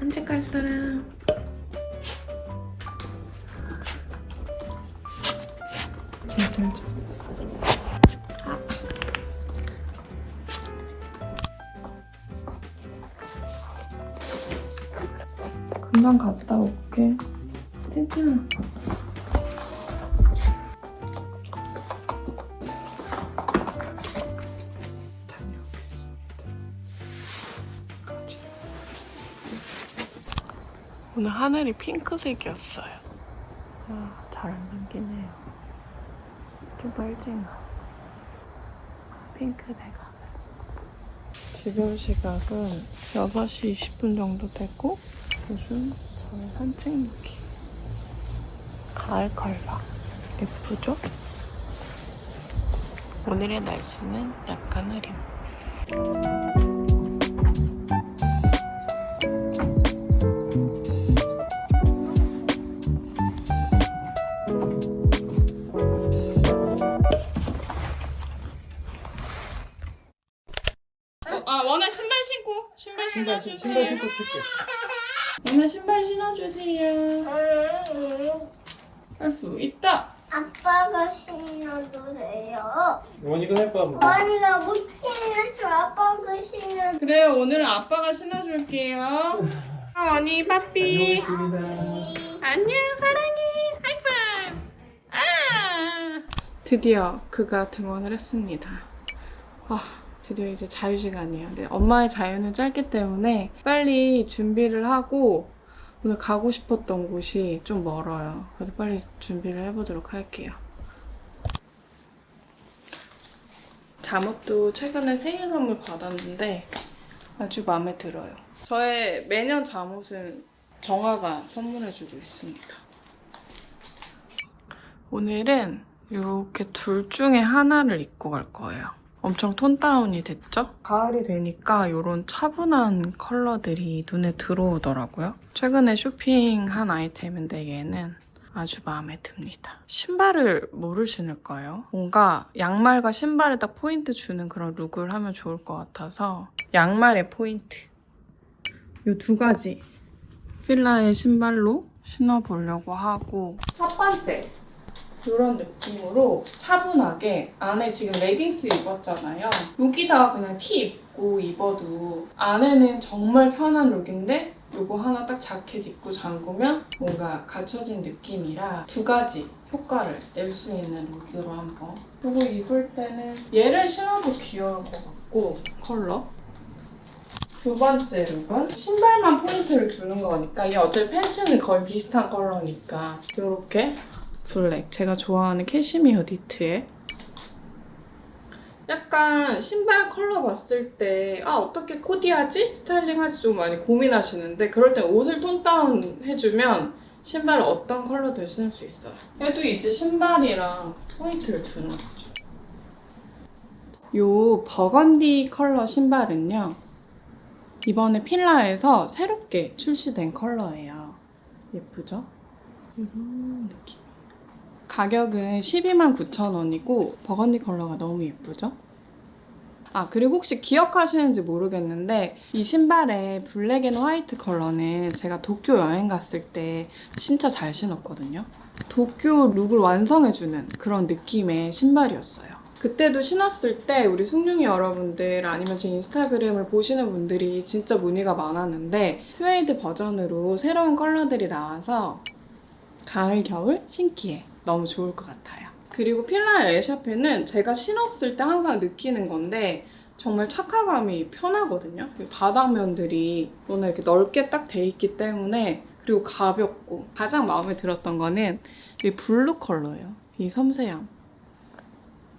산책 갈 사람. 제발 좀. 금방 갔다 올게. 틴틴아. 오늘 하늘이 핑크색이었어요. 아, 잘안 남기네요. 좀 빨징아. 핑크색 지금 시각은 6시 20분 정도 되고 요즘 저의 산책 룩이 가을 컬러 예쁘죠? 오늘의 날씨는 약간 흐림 칠게. 원아 신발 신어주세요 할 수 있다 아빠가 신어도 돼요. 원이가 해봐. 한번. 아니 나못 신어줘. 아빠가 신어. 그래요 오늘은 아빠가 신어줄게요 아, 언니 빠삐 안녕 사랑해 하이파이브 아 드디어 그가 등원을 했습니다 와 드디어 이제 자유 시간이에요 근데 엄마의 자유는 짧기 때문에 빨리 준비를 하고 오늘 가고 싶었던 곳이 좀 멀어요 그래서 빨리 준비를 해보도록 할게요 잠옷도 최근에 생일 선물 받았는데 아주 마음에 들어요. 저의 매년 잠옷은 정아가 선물해주고 있습니다. 오늘은 이렇게 둘 중에 하나를 입고 갈 거예요. 엄청 톤 다운이 됐죠? 가을이 되니까 이런 차분한 컬러들이 눈에 들어오더라고요. 최근에 쇼핑한 아이템인데 얘는 아주 마음에 듭니다. 신발을 뭐를 신을까요? 뭔가 양말과 신발에 딱 포인트 주는 그런 룩을 하면 좋을 것 같아서 양말의 포인트 이 두 가지 필라의 신발로 신어보려고 하고 첫 번째 이런 느낌으로 차분하게 안에 지금 레깅스 입었잖아요. 여기다가 그냥 티 입고 입어도 안에는 정말 편한 룩인데 요거 하나 딱 자켓 입고 잠그면 뭔가 갖춰진 느낌이라 두 가지 효과를 낼 수 있는 룩으로 한번 요거 입을 때는 얘를 신어도 귀여울 것 같고 컬러 두 번째 룩은 신발만 포인트를 주는 거니까 얘 어차피 팬츠는 거의 비슷한 컬러니까 이렇게 블랙. 제가 좋아하는 캐시미어 니트에. 약간 신발 컬러 봤을 때 아 어떻게 코디하지? 스타일링하지? 좀 많이 고민하시는데 그럴 때 옷을 톤 다운 해주면 신발을 어떤 컬러든 신을 수 있어요? 얘도 이제 신발이랑 포인트를 주는 거죠. 요 버건디 컬러 신발은요 이번에 필라에서 새롭게 출시된 컬러예요. 예쁘죠? 이런 느낌 가격은 12만 9천 원이고 버건디 컬러가 너무 예쁘죠? 아 그리고 혹시 기억하시는지 모르겠는데 이 신발의 블랙 앤 화이트 컬러는 제가 도쿄 여행 갔을 때 진짜 잘 신었거든요. 도쿄 룩을 완성해주는 그런 느낌의 신발이었어요. 그때도 신었을 때 우리 숭늉이 여러분들 아니면 제 인스타그램을 보시는 분들이 진짜 문의가 많았는데 스웨이드 버전으로 새로운 컬러들이 나와서 가을 겨울 신기해 너무 좋을 것 같아요. 그리고 필라 엘샤페는 제가 신었을 때 항상 느끼는 건데 정말 착화감이 편하거든요. 이 바닥면들이 오늘 이렇게 넓게 딱 돼 있기 때문에 그리고 가볍고 가장 마음에 들었던 거는 이 블루 컬러예요. 이 섬세함.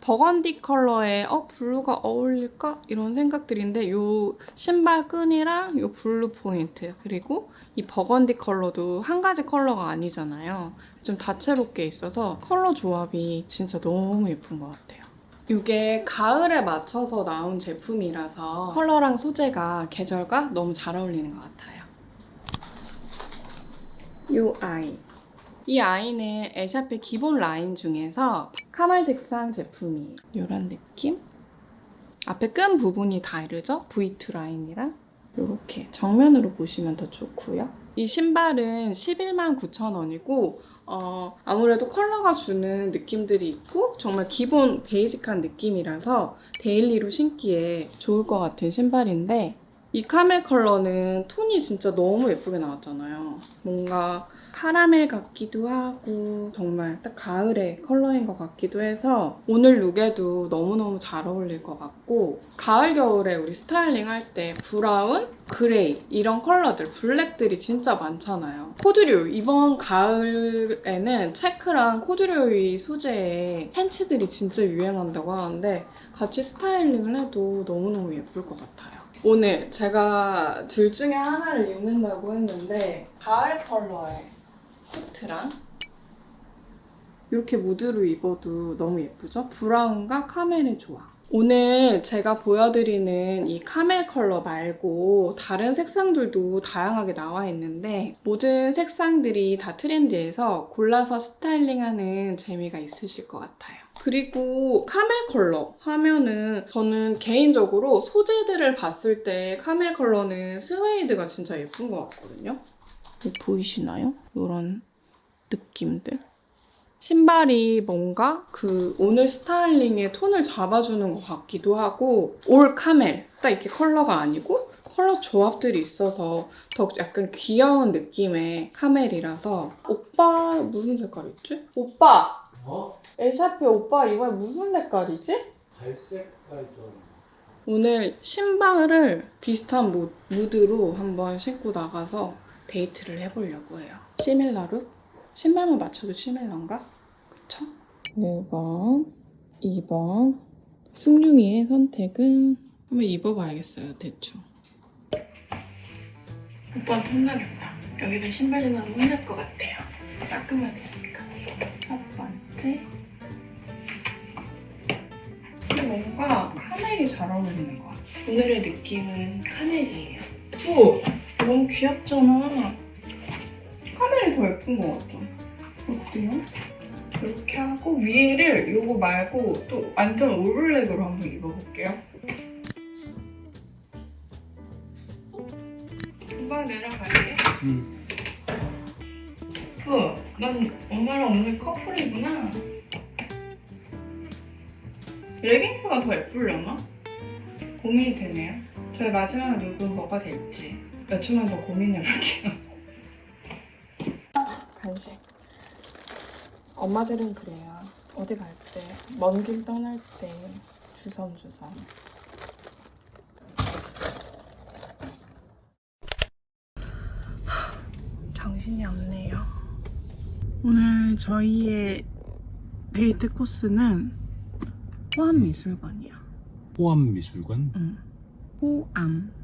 버건디 컬러에 어 블루가 어울릴까 이런 생각들인데 요 신발 끈이랑 요 블루 포인트 그리고 이 버건디 컬러도 한 가지 컬러가 아니잖아요. 좀 다채롭게 있어서 컬러 조합이 진짜 너무 예쁜 것 같아요. 이게 가을에 맞춰서 나온 제품이라서 컬러랑 소재가 계절과 너무 잘 어울리는 것 같아요. 이 아이. 이 아이는 에샵의 기본 라인 중에서 카말 색상 제품이에요. 이런 느낌? 앞에 끈 부분이 다르죠? V2 라인이랑 이렇게 정면으로 보시면 더 좋고요. 이 신발은 11만 9천 원이고 어, 아무래도 컬러가 주는 느낌들이 있고 정말 기본 베이직한 느낌이라서 데일리로 신기에 좋을 것 같은 신발인데 이 카멜 컬러는 톤이 진짜 너무 예쁘게 나왔잖아요. 뭔가 카라멜 같기도 하고 정말 딱 가을의 컬러인 것 같기도 해서 오늘 룩에도 너무너무 잘 어울릴 것 같고 가을 겨울에 우리 스타일링 할 때 브라운, 그레이 이런 컬러들 블랙들이 진짜 많잖아요. 코드류 이번 가을에는 체크랑 코드류의 소재의 팬츠들이 진짜 유행한다고 하는데 같이 스타일링을 해도 너무너무 예쁠 것 같아요. 오늘 제가 둘 중에 하나를 입는다고 했는데 가을 컬러의 코트랑 이렇게 무드로 입어도 너무 예쁘죠? 브라운과 카멜의 조화. 오늘 제가 보여드리는 이 카멜 컬러 말고 다른 색상들도 다양하게 나와 있는데 모든 색상들이 다 트렌디해서 골라서 스타일링하는 재미가 있으실 것 같아요. 그리고 카멜 컬러 하면은 저는 개인적으로 소재들을 봤을 때 카멜 컬러는 스웨이드가 진짜 예쁜 것 같거든요. 보이시나요? 이런 느낌들. 신발이 뭔가 그 오늘 스타일링의 톤을 잡아주는 것 같기도 하고 올 카멜 딱 이렇게 컬러가 아니고 컬러 조합들이 있어서 더 약간 귀여운 느낌의 카멜이라서 오빠 무슨 색깔이지? 오빠 어? 에샤페 오빠 이번에 무슨 색깔이지? 갈색깔 좀 오늘 신발을 비슷한 모- 무드로 한번 신고 나가서 데이트를 해보려고 해요. 시밀러룩? 신발만 맞춰도 시밀러인가? 그쵸? 1번, 2번. 승룡이의 선택은 한번 입어봐야겠어요, 대충. 오빠한테 혼나겠다. 여기다 신발이 나면 혼날 것 같아요. 깔끔해야 되니까. 첫 번째. 근데 뭔가 카멜이 잘 어울리는 것 같아. 오늘의 느낌은 카멜이에요. 오! 너무 귀엽잖아. 카멜이 더 예쁜 것 같아. 어때요? 이렇게 하고 위에를 요거 말고 또 완전 올블랙으로 한번 입어볼게요. 금방 내려갈게. 응. 프, 난 엄마랑 오늘 커플이구나. 레깅스가 더 예쁘려나? 고민이 되네요. 저희 마지막 룩은 뭐가 될지 몇 주만 더 고민해볼게요. 간식. 엄마들은 그래요. 어디 갈 때, 먼 길 떠날 때 주섬주섬. 정신이 없네요. 오늘 저희의 데이트 코스는 호암미술관이야. 호암 미술관? 응. 호암.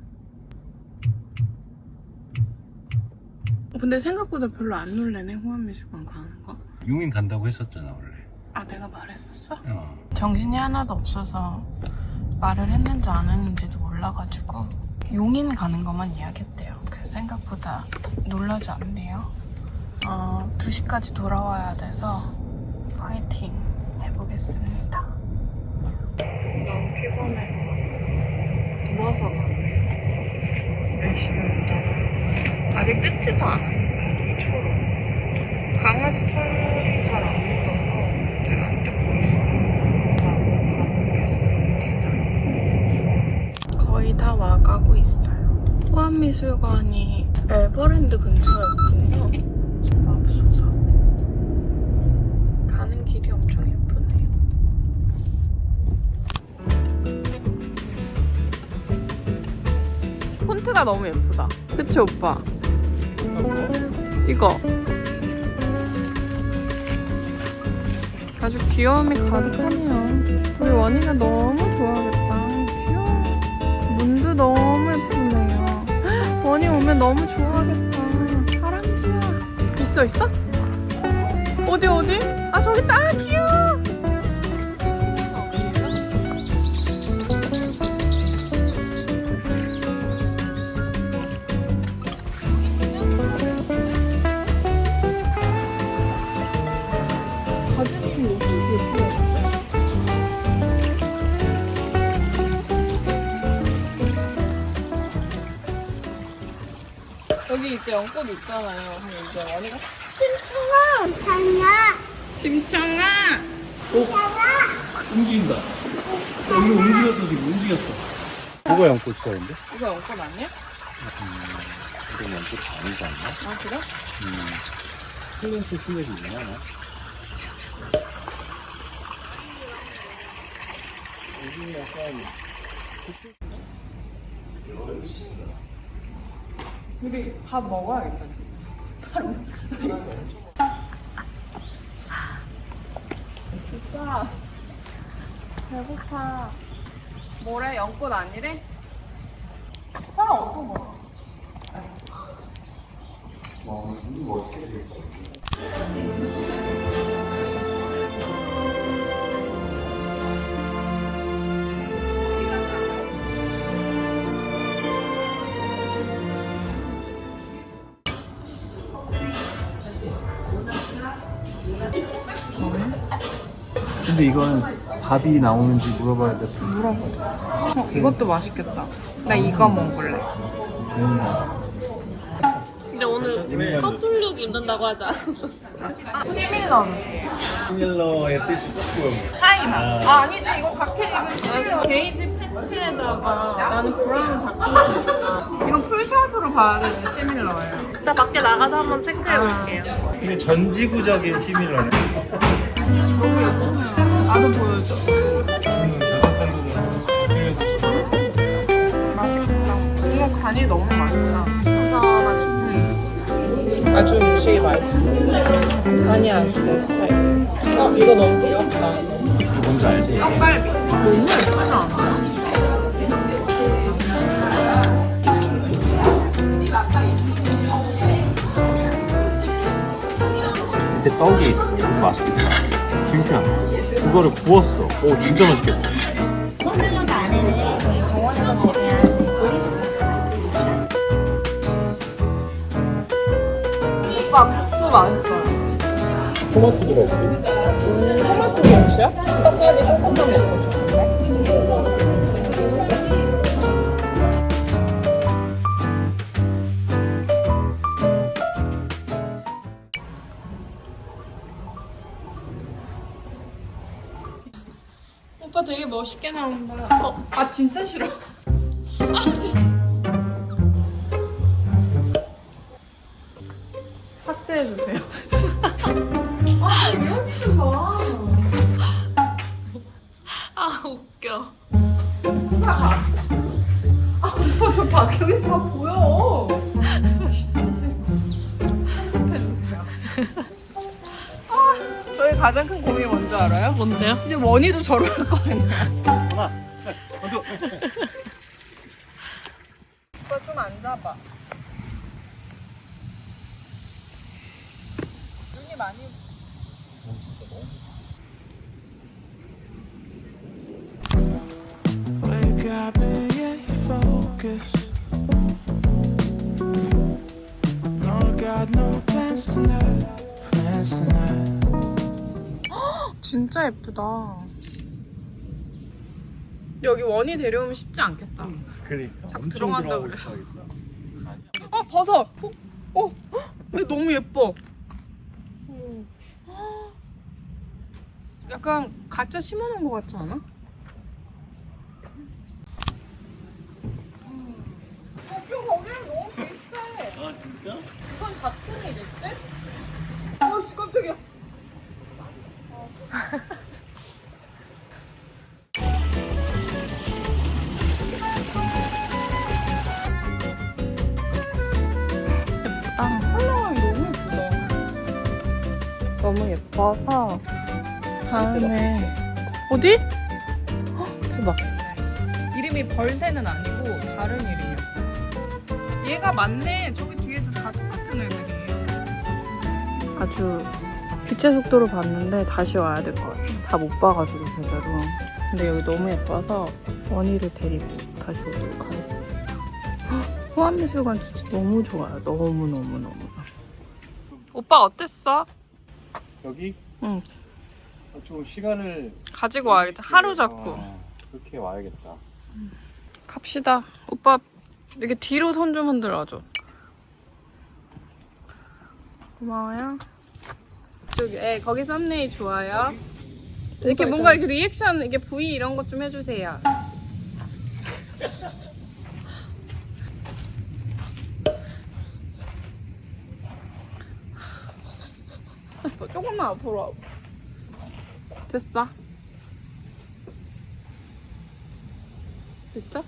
어, 근데 생각보다 별로 안 놀래네 호암미술관 가는 거. 용인 간다고 했었잖아 원래 아 내가 말했었어? 어. 정신이 하나도 없어서 말을 했는지 안 했는지도 몰라가지고 용인 가는 것만 이야기했대요. 그래서 생각보다 놀라지 않네요. 어, 2시까지 돌아와야 돼서 파이팅 폰트가 너무 예쁘다. 그치 오빠? 이거. 아주 귀여움이 가득하네요. 우리 원이가 너무 좋아하겠다. 귀여워. 문도 너무 예쁘네요. 헉, 원이 오면 너무 좋아하겠다. 사랑지야. 있어, 있어? 어디, 어디? 아, 저기 있다. 아, 귀여워. 꽃 있잖아요. 이제 원이가 장아, 짐청아. 움직인다. 여기 움직였어 지금 움직였어. 뭐가 연꽃이야 근데? 이거 연꽃 아니야? 이건 연꽃이 아니지 않나? 아 그래? 플랜트 스멜이 있나? 나? 우리 밥 먹어야겠다. 진짜 배고파. 뭐래 연꽃 아니래? 하나 어디서 먹어? 근데 이건 밥이 나오는지 물어봐야 돼. 어, 이것도 맛있겠다. 나 이거 먹을래. 근데 오늘 커플룩 입는다고 하지 않았어? 시밀러 느낌. 시밀러의 뜻이 조금 하이마. 아, 아니지. 이거 자켓 입으면 베이지 팬츠에다가 나는 브라운 자켓. 이건 풀샷으로 봐야 되는 시밀러예요. 이따 밖에 나가서 한번 체크해 볼게요. 이게 전지구적인 시밀러네. 너무 예쁘네요. 나도 보여줘. 간이 너무 맛있다. 감사합니다. 아주 음식이 맛있어. 간이 아주 내 스타일. 어, 이거 너무 귀엽다. 뭔지 알지? 떡갈비. 너무 예쁘지 않아? 밑에 떡이 있어. 맛있겠다. 진짜. 그거를 구웠어. 오 진짜 맛있겠다. 홈플러드 안에는 저희 정원에서 재배한 오빠 국수 맛있어요. 토마토 들어있어. 음, 토마토 김치야? 떡갈비 조금만 먹고 싶은 나온다. 어, 아 진짜 싫어. 아 진짜. 삭제해 주세요. 뭔지 알아요? 뭔데요? 이제 원희도 저럴 거 아니야. 오빠 좀 앉아봐. 눈이 많이 got no plans tonight. Plans tonight. 진짜 예쁘다. 여기 원희 데려오면 쉽지 않겠다. 그러니까 엄청 들어간다 들어가고 그래. 싶어야겠다. 어 버섯. 어, 어, 근데 너무 예뻐. 약간 가짜 심어놓은 것 같지 않아? 뼈 거기랑 너무 비슷해. 아 진짜? 이건 같은 일일지? 어, 씨, 깜짝이야. 예쁘다. 컬러가 너무 예쁘다. 너무 예뻐서 다음에 어디? 헉, 대박. 이름이 벌새는 아니고 다른 이름이었어. 얘가 맞네. 저기 뒤에도 다 똑같은 애들이에요. 아주 빛의 속도로 봤는데 다시 와야 될 것 같아. 다못 봐가지고 제대로. 근데 여기 너무 예뻐서 원희를 데리고 다시 오도록 하겠습니다. 헉, 호암미술관 진짜 너무 좋아요. 너무 너무 너무. 오빠 어땠어? 여기? 응. 어, 좀 시간을 가지고 와야겠다. 하루 잡고. 아, 그렇게 와야겠다. 갑시다. 오빠 이렇게 뒤로 손 좀 흔들어줘. 고마워요. 저기, 예, 거기 썸네일 좋아요. 이렇게 뭔가 이렇게 리액션, 이게 V 이런 것 좀 해주세요. 조금만 앞으로. 됐어. 됐죠?